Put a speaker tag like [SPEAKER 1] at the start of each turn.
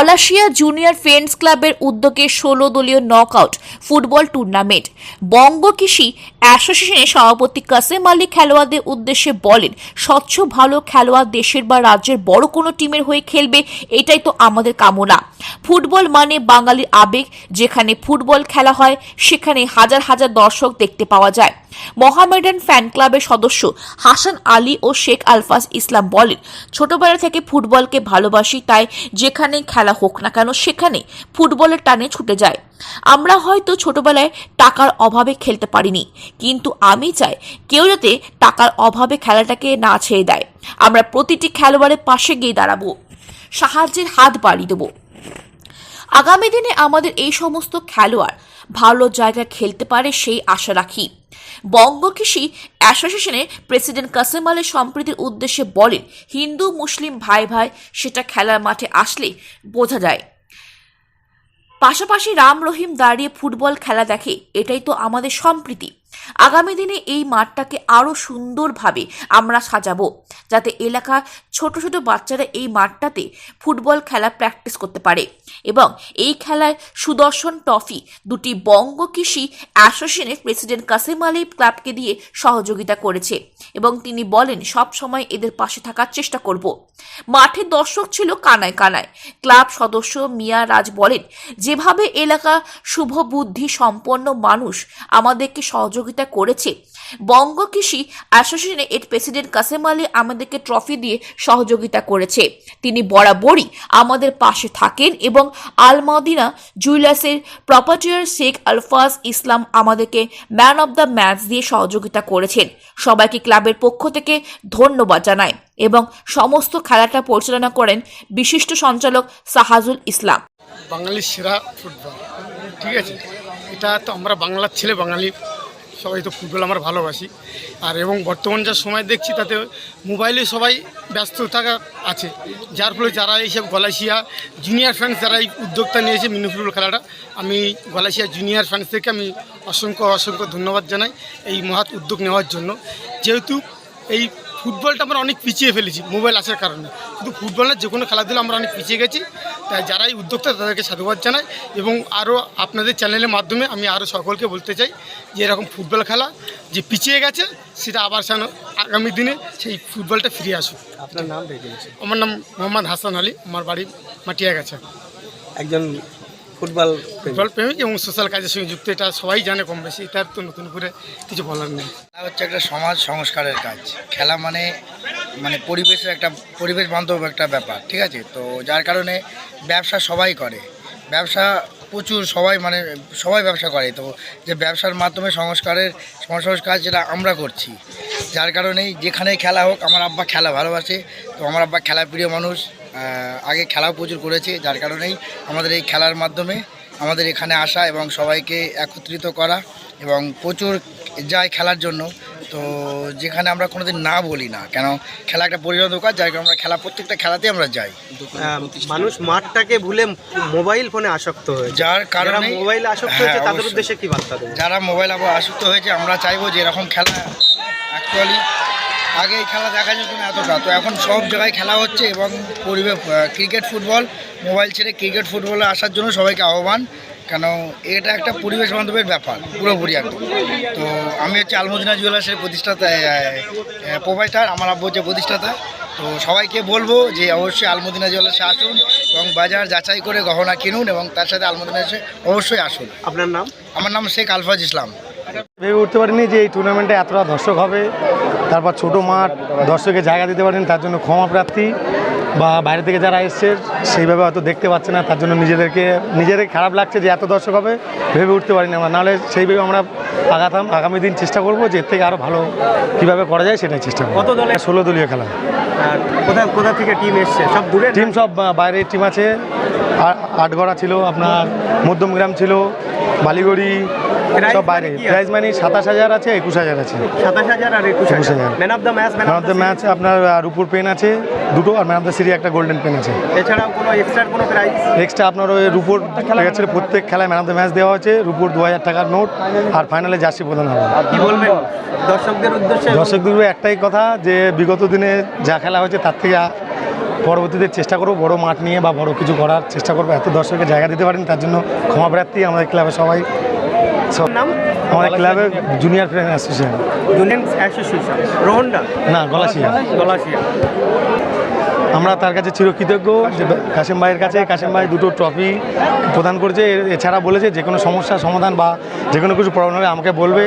[SPEAKER 1] Palashia junior friends ক্লাবের উদ্যোগে ষোলো দলীয় নকআউট ফুটবল টুর্নামেন্ট। বঙ্গ কৃষি অ্যাসোসিয়েশনের সভাপতি কাসেম আলী খেলোয়াড়দের উদ্দেশ্যে বলেন, স্বচ্ছ, ভালো খেলোয়াড় দেশের বা রাজ্যের বড় কোনো টিমের হয়ে খেলবে, এটাই তো আমাদের কামনা। ফুটবল মানে বাঙালির আবেগ, যেখানে ফুটবল খেলা হয়, সেখানে হাজার হাজার দর্শক দেখতে পাওয়া যায়। মোহামেডান ফ্যান ক্লাবের সদস্য হাসান আলী ও শেখ আলফাজ ইসলাম বলেন, ছোটবেলা থেকে ফুটবলকে ভালোবাসি, তাই যেখানে খেলা হোক না কেন, সেখানে ফুটবলের টানে ছুটে যায়। আমরা হয়তো ছোটবেলায় টাকার অভাবে খেলতে পারিনি, কিন্তু আমি চাই কেউ যাতে টাকার অভাবে খেলাটাকে না ছেড়ে দেয়। আমরা প্রতিটি খেলোয়াড়ের পাশে গিয়ে দাঁড়াবো, সাহায্যের হাত বাড়িয়ে দেবো। আগামী দিনে আমাদের এই সমস্ত খেলোয়াড় ভালো জায়গায় খেলতে পারে সেই আশা রাখি। বঙ্গ কৃষি অ্যাসোসিয়েশনে প্রেসিডেন্ট কাসেম আলী সম্প্রীতির উদ্দেশ্যে বলেন, হিন্দু, মুসলিম ভাই ভাই, সেটা খেলার মাঠে আসলে বোঝা যায়। পাশাপাশি রাম রহিম দাঁড়িয়ে ফুটবল খেলা দেখে, এটাই তো আমাদের সম্প্রীতি। আগামী দিনে এই মাঠটাকে আরও সুন্দরভাবে আমরা সাজাবো, যাতে এলাকার ছোট ছোট বাচ্চারা এই মাঠটাতে ফুটবল খেলা প্র্যাকটিস করতে পারে। এবং এই খেলায় সুদর্শন ট্রফি দুটি বঙ্গ কৃষি অ্যাসোসিয়েশনের প্রেসিডেন্ট কাসিম আলী ক্লাবকে দিয়ে সহযোগিতা করেছে এবং তিনি বলেন, সব সময় এদের পাশে থাকার চেষ্টা করব। মাঠে দর্শক ছিল কানায় কানায়। ক্লাব সদস্য মিয়া রাজ বলেন, যেভাবে এলাকা শুভ বুদ্ধি সম্পন্ন মানুষ আমাদেরকে সহযোগিতা করেছে। বঙ্গ কৃষি অ্যাসোসিয়েশনের এর প্রেসিডেন্ট কাসেম আলী আমাদেরকে ট্রফি দিয়ে সহযোগিতা করেছে। তিনি বরাবরই আমাদের পাশে থাকেন এবং আলমাদিনা জুয়েলার্সের প্রপার্টিয়ার শেখ আলফাজ ইসলাম আমাদেরকে ম্যান অব দ্য ম্যাচ দিয়ে সহযোগিতা করেছেন। সবাইকে ক্লাবের পক্ষ থেকে ধন্যবাদ জানায় এবং সমস্ত খেলাটা পরিচালনা করেন বিশিষ্ট সঞ্চালক সাহাজুল ইসলাম।
[SPEAKER 2] বাঙালির সেরা ফুটবল, ঠিক আছে? এটা তো আমরা বাংলার ছেলে বাঙালি। সবাই তো ফুটবল আমরা ভালোবাসি। আর এবং বর্তমান যা সময় দেখছি তাতে মোবাইলে সবাই ব্যস্ত থাকা আছে। যার ফলে যারা এইসব গলাশিয়া জুনিয়র ফ্যান্স যারা এই উদ্যোক্তা নিয়েছে মিনি ফুটবল খেলাটা, আমি গলাশিয়া জুনিয়র ফ্যান্স থেকে আমি অসংখ্য অসংখ্য ধন্যবাদ জানাই এই মহৎ উদ্যোগ নেওয়ার জন্য। যেহেতু এই ফুটবলটা আমরা অনেক পিছিয়ে ফেলেছি, মোবাইল আসার কারণে। কিন্তু ফুটবলের যে কোনো খেলাধুলা আমরা অনেক পিছিয়ে গেছি। তাই যারা এই উদ্যোক্তা তাদেরকে সাধুবাদ জানাই এবং আরও আপনাদের চ্যানেলের মাধ্যমে আমি আরও সকলকে বলতে চাই যে এরকম ফুটবল খেলা যে পিছিয়ে গেছে সেটা আবার যেন আগামী দিনে সেই ফুটবলটা ফিরে আসুক।
[SPEAKER 3] আপনার নাম
[SPEAKER 2] আমার নাম মোহাম্মদ হাসান আলী আমার বাড়ি মাটিয়া গেছে
[SPEAKER 3] একজন ফুটবল
[SPEAKER 2] ফুটবল প্রেমিক এবং সোশ্যাল কাজের সঙ্গে যুক্ত এটা সবাই জানে কম বেশি এটার তো নতুন করে কিছু বলার নেই।
[SPEAKER 4] হচ্ছে একটা সমাজ সংস্কারের কাজ। খেলা মানে মানে পরিবেশের একটা, পরিবেশ বান্ধব একটা ব্যাপার, ঠিক আছে? তো যার কারণে ব্যবসা সবাই করে। ব্যবসা প্রচুর, সবাই মানে সবাই ব্যবসা করে। তো যে ব্যবসার মাধ্যমে সংস্কারের, সংস্কার যেটা আমরা করছি, যার কারণেই যেখানেই খেলা হোক, আমার আব্বা খেলা ভালোবাসে। তো আমার আব্বা খেলা প্রিয় মানুষ আগে খেলাও প্রচুর করেছে, যার কারণেই আমাদের এই খেলার মাধ্যমে আমাদের এখানে আসা এবং সবাইকে একত্রিত করা এবং প্রচুর যায় খেলার জন্য। তো যেখানে আমরা কোনোদিন না বলি না। কেন? খেলা একটা পরিণত কাজ যার কারণে আমরা খেলা প্রত্যেকটা খেলাতে আমরা যাই।
[SPEAKER 3] মানুষ মাঠটাকে ভুলে মোবাইল ফোনে আসক্ত হয়েছে।
[SPEAKER 4] যার কারণে
[SPEAKER 3] মোবাইল আসক্ত
[SPEAKER 4] হ্যাঁ,
[SPEAKER 3] হয়েছে তাদের
[SPEAKER 4] অবশ্যই।
[SPEAKER 3] উদ্দেশ্যে কি বার্তা
[SPEAKER 4] যারা মোবাইল আবার আসক্ত হয়েছে আমরা চাইব যে এরকম খেলা অ্যাকচুয়ালি আগে এই খেলা দেখা যেত না এতটা। তো এখন সব জায়গায় খেলা হচ্ছে এবং পরিবেশ ক্রিকেট ফুটবল মোবাইল ছেড়ে ক্রিকেট ফুটবলে আসার জন্য সবাইকে আহ্বান। কেন এটা একটা পরিবেশ বান্ধবের ব্যাপার পুরোপুরি একদম। তো আমি হচ্ছে আলমদিনা জুয়েলার্সের প্রতিষ্ঠাতা প্রোভাইডার আমার আব্বু হচ্ছে প্রতিষ্ঠাতা। তো সবাইকে বলব যে অবশ্যই আলমদিনা জুয়েলার্সে আসুন এবং বাজার যাচাই করে গহনা কিনুন এবং তার সাথে আলমদিনা এসে অবশ্যই আসুন।
[SPEAKER 3] আপনার নাম?
[SPEAKER 4] আমার নাম শেখ আলফাজ ইসলাম।
[SPEAKER 5] ভেবে উঠতে পারিনি যে এই টুর্নামেন্টে এতটা দর্শক হবে। তারপর ছোট মাঠ দর্শকের জায়গা দিতে পারেন তার জন্য ক্ষমা প্রার্থী। বা বাইরে থেকে যারা এসছে সেইভাবে হয়তো দেখতে পাচ্ছে না তার জন্য নিজেদেরকে নিজেদের খারাপ লাগছে যে এত দর্শক হবে ভেবে উঠতে পারিনি আমরা। নাহলে সেইভাবে আমরা আগাতাম আগামী দিন চেষ্টা করব যে এর থেকে আরও ভালো কীভাবে করা যায় সেটাই চেষ্টা করব।
[SPEAKER 3] কত দলে?
[SPEAKER 5] ষোলো দলীয় খেলা।
[SPEAKER 3] আর কোথা কোথা থেকে টিম এসছে? সব দূরে
[SPEAKER 5] টিম সব বাইরের টিম আছে। আটগড়া ছিল আপনার মধ্যমগ্রাম ছিল বালিগড়ি সব বাইরে। প্রাইজ মানি সাতাশ হাজার আছে একুশ হাজার আছে।
[SPEAKER 3] সাতাশ হাজার আর একুশ
[SPEAKER 5] একুশ
[SPEAKER 3] হাজার। Man of the match
[SPEAKER 5] man of the match আপনার রুপুর পেন আছে দুটো আর ম্যান অফ দ্য সিরি একটা গোল্ডেন পেন আছে।
[SPEAKER 3] এছাড়াও কোনো এক্সট্রা কোনো প্রাইজ
[SPEAKER 5] এক্সট্রা আপনার ওই রুপোর খেলা গেছে প্রত্যেক খেলায় ম্যান অফ দ্য ম্যাচ দেওয়া হয়েছে রুপোর দু হাজার টাকার নোট আর ফাইনালে জার্সি প্রদান হবে।
[SPEAKER 3] কি বলবেন? দর্শকদের উদ্দেশ্যে?
[SPEAKER 5] দর্শকদের একটাই কথা যে বিগত দিনে যা খেলা হয়েছে তার থেকে পরবর্তীতে চেষ্টা করব বড় মাঠ নিয়ে বা বড় কিছু করার। চেষ্টা করব এত দর্শকের জায়গা দিতে পারেন তার জন্য ক্ষমা প্রার্থী আমাদের ক্লাবে সবাই। আমাদের ক্লাবে junior friend association
[SPEAKER 3] union association রোহনডা
[SPEAKER 5] না গলাশিয়া।
[SPEAKER 3] গলাশিয়া।
[SPEAKER 5] আমরা তার কাছে চিরকৃতজ্ঞ যে কাশেম ভাইয়ের কাছে কাশেম ভাই দুটো ট্রফি প্রদান করেছে। এছাড়া বলেছে যে কোনো সমস্যার সমাধান বা যে কোনো কিছু প্রবলেম হলে আমাকে বলবে।